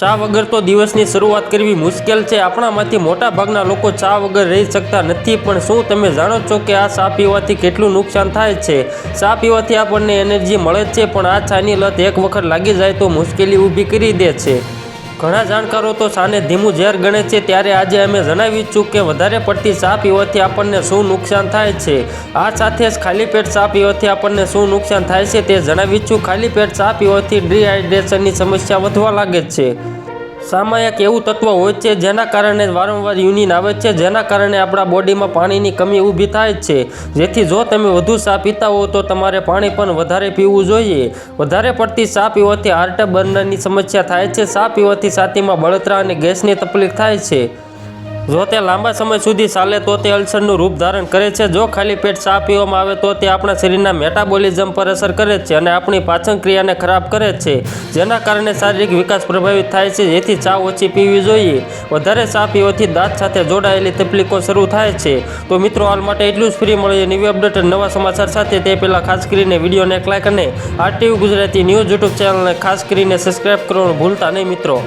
ચા વગર તો દિવસની શરૂઆત કરવી મુશ્કેલ છે. આપણામાંથી મોટા ભાગના લોકો ચા વગર રહી શકતા નથી, પણ શું તમે જાણો છો કે આ ચા પીવાથી કેટલું નુકસાન થાય છે? ચા પીવાથી આપણને એનર્જી મળે છે, પણ આ ચાની લત એક વખત લાગી જાય તો મુશ્કેલી ઊભી કરી દે છે. ઘણા જાણકારો તો ચાને ધીમું ઝેર ગણે છે, ત્યારે આજે અમે જણાવી છું કે વધારે પડતી ચા પીવાથી આપણને શું નુકસાન થાય છે? આ સાથે જ ખાલી પેટ ચા પીવાથી આપણને શું નુકસાન થાય છે તે જણાવી છું. ખાલી પેટ ચા પીવાથી ડિહાઇડ્રેશનની સમસ્યા વધવા લાગે છે. સામાં એવું તત્વ હોય છે જેના કારણે વારંવાર યુનિન આવે છે, જેના કારણે આપણા બોડીમાં પાણીની કમી ઊભી થાય છે. જેથી જો તમે વધુ ચા પીતા હો તો તમારે પાણી પણ વધારે પીવું જોઈએ. વધારે પડતી ચા પીવાથી હાર્ટ બર્નરની સમસ્યા થાય છે. ચા પીવાથી છાતીમાં બળતરા અને ગેસની તકલીફ થાય છે. જો તે લાંબા સમય સુધી ચાલે તો તે અલ્સરનું રૂપ ધારણ કરે છે. જો ખાલી પેટ ચા પીવામાં આવે તો તે આપણા શરીરના મેટાબોલિઝમ પર અસર કરે છે અને આપણી પાચન ક્રિયાને ખરાબ કરે છે. જેના કારણે શારીરિક વિકાસ પ્રભાવિત થાય છે. જેથી ચા ઓછી પીવી જોઈએ. વધારે ચા પીવાથી દાંત સાથે જોડાયેલી તકલીફો શરૂ થાય છે. તો મિત્રો, હાલ માટે એટલું જ. ફ્રી મળીએ નવી અપડેટ નવા સમાચાર સાથે. તે પહેલાં ખાસ કરીને વિડીયોને એક લાઈક અને આરટીવી ગુજરાતી ન્યૂઝ યુટ્યુબ ચેનલને ખાસ કરીને સબસ્ક્રાઈબ કરવાનું ભૂલતા નહીં મિત્રો.